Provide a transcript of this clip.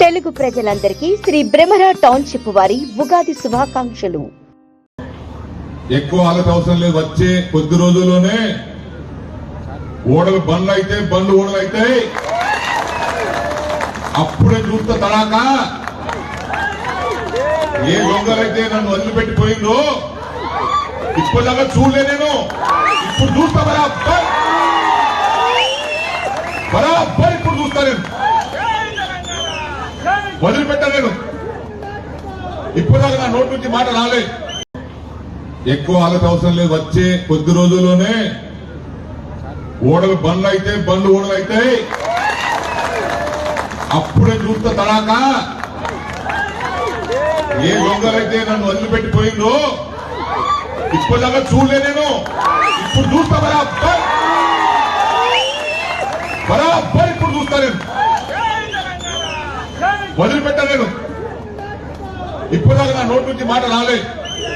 తెలుగు ప్రజలందరికీ శ్రీ బ్రహ్మర టౌన్షిప్ వారి ఉగాది శుభాకాంక్షలు. ఎక్కువ ఆగత అవసరం లేదు. వచ్చే కొద్ది రోజుల్లోనే ఓడలు బండ్లు అయితే బండ్లు ఓడలు అయితే అప్పుడే చూస్తా తడాక. ఏ దొంగలైతే నన్ను వదిలిపెట్టిపోయిందో ఇప్పటిదాకా చూడలే నేను. ఇప్పుడు చూస్తా బరాబ్ బరాబ్ ఇప్పుడు చూస్తా నేను వదిలిపెట్టలేదు. ఇప్పటిదాకా నా నోటి నుంచి మాట రాలేదు ఎక్కువ ఆలత అవసరం లేదు వచ్చే కొద్ది రోజుల్లోనే ఓడలు బండ్లు అయితే బండ్లు ఓడలు అయితే అప్పుడే చూస్తా తడాక. ఏ దొంగలైతే నన్ను వదిలిపెట్టిపోయిందో ఇప్పటిదాకా చూడలే నేను. ఇప్పుడు చూస్తా బరాబర్. బరాబర్ ఇప్పుడు చూస్తా నేను. వదిలిపెట్టలేదు. ఇప్పుడు ఇప్పటిదాకా నా నోటి నుంచి మాట రాలేదు